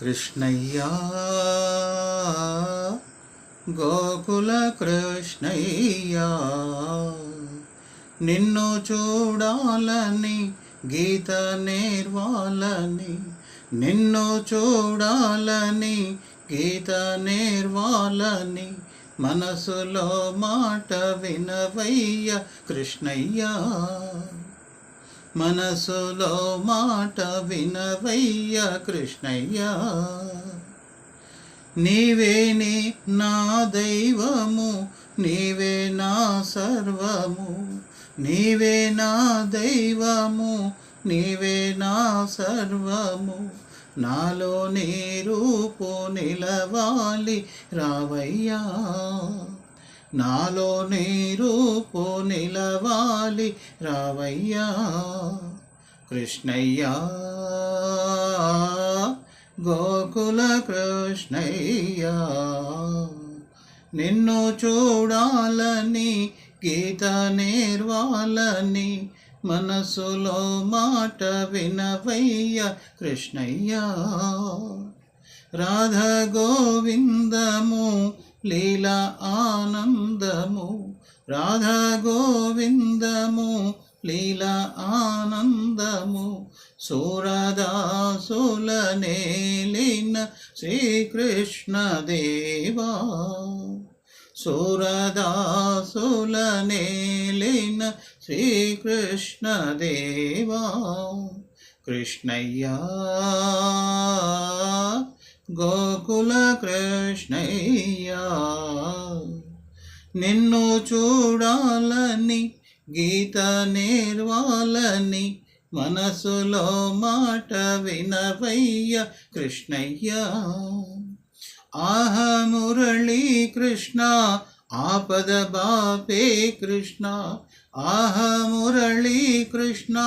కృష్ణయ్యా గోకుల కృష్ణయ్యా నిన్ను చూడాలని గీత నేర్వాలని నిన్ను చూడాలని గీత నేర్వాలని మనసులో మాట వినవయ్య కృష్ణయ్యా. మనసులో మాట వినవయ్య కృష్ణయ్య. నీవేనే నా దైవము నీవే నా సర్వము నీవే నా దైవము నీవే నా సర్వము. నాలో నీ రూపు నిలవాలి రావయ్యా. నాలో నీ రూపు నిలవాలి రావయ్యా. కృష్ణయ్యా గోకుల కృష్ణయ్యా నిన్ను చూడాలని గీత నేర్వాలని మనసులో మాట వినవయ్య కృష్ణయ్యా. రాధ గోవిందము లీలా ఆనందము రాధా గోవిందము లీలా ఆనందము. సూరదాసులనేలిన శ్రీకృష్ణ దేవా. సూరదాసుల శ్రీకృష్ణ దేవా. కృష్ణయ్యా గోకుల కృష్ణయ్యా నిన్ను చూడాలని గీత నేర్వాలని మనసులో మాట వినవయ్య కృష్ణయ్య. ఆహ మురళీ కృష్ణ ఆపద బాపే కృష్ణ ఆహ మురళీ కృష్ణ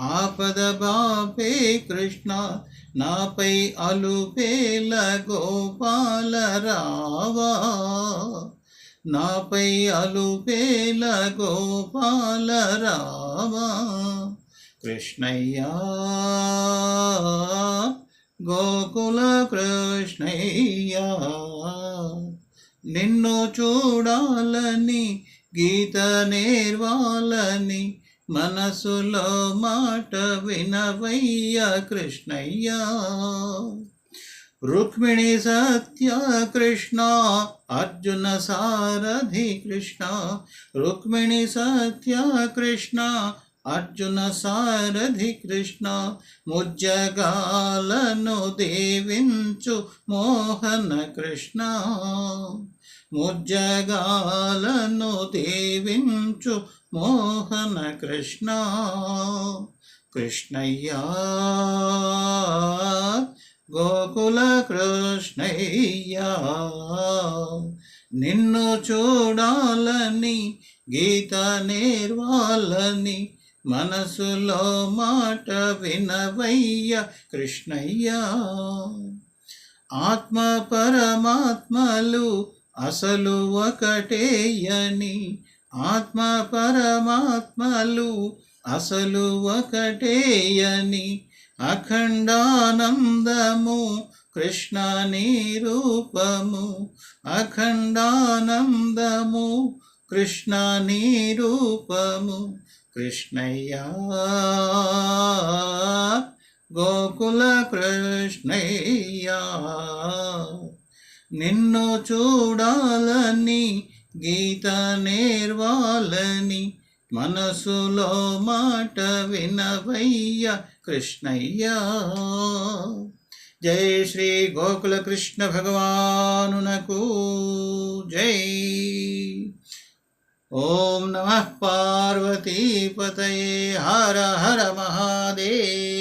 ఆపద బాపే కృష్ణ నాపై అలుపేల గోపాల రావా. నాపై అలుపేల గోపాల రావా. కృష్ణయ్యా గోకుల కృష్ణయ్యా నిన్ను చూడాలని గీత నేర్వాలని మనసులో మాట వినవయ్య కృష్ణయ్య. రుక్మిణి సత్య కృష్ణ అర్జున సారథి కృష్ణ. రుక్మిణి సత్య కృష్ణ అర్జున సారథి కృష్ణ. ముజ్జగాలను దేవించు మోహన కృష్ణ. ముజ్జగాలను దేవించు మోహన కృష్ణ కృష్ణయ్యా గోకుల కృష్ణయ్యా నిన్ను చూడాలని గీత నేర్వాలని మనసులో మాట వినవయ్య కృష్ణయ్యా. ఆత్మ పరమాత్మలు అసలు ఒకటేయని ఆత్మ పరమాత్మలు అసలు ఒకటేయని అఖండానందము కృష్ణ రూపము. అఖండానందము కృష్ణ రూపము. కృష్ణయ్యా గోకుల కృష్ణయ్యా నిన్ను చూడాలని గీత నేర్వాలని మనసులో మాట వినవయ్య కృష్ణయ్యా. జై శ్రీ గోకుల కృష్ణ భగవానునకు జై. ఓం నమ పార్వతీపతయే హర హర మహాదేవ్.